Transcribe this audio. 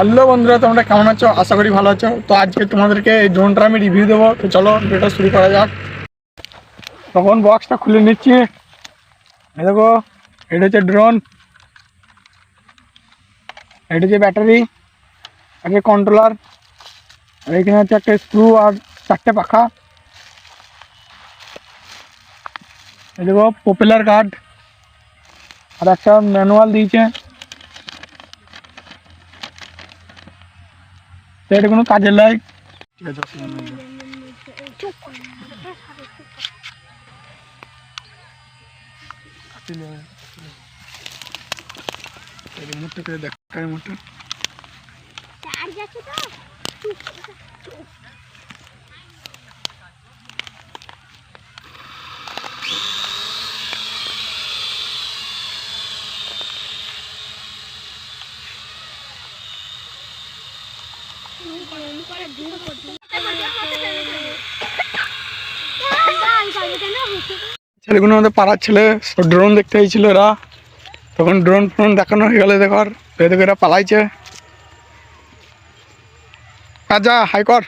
Hello বন্ধুরা, তোমরা কেমন আছো? আশা করি ভালো আছো। তো আজকে তোমাদেরকে এই ড্রোনটা আমি রিভিউ দেবো। তো চলো, ভিডিওটা শুরু করা যাক। তখন বক্সটা খুলে নিচ্ছি। দেখো, এটা হচ্ছে ড্রোন এটা হচ্ছে ব্যাটারি একটা কন্ট্রোলার আর এখানে হচ্ছে একটা স্ক্রু আর চারটে পাখা। দেখো পপুলার কার্ড আর একটা ম্যানুয়াল দিয়েছে। এটা কোনো কাজের লাইক? করে দেখ রিমোটটা ছেলেগুলো আমাদের পাড়ার ছেলে ড্রোন দেখতে হয়েছিল এরা। তখন ড্রোন ফ্রোন দেখানো হয়ে গেল দেখর এরা পালাইছে। যা, হাই কর।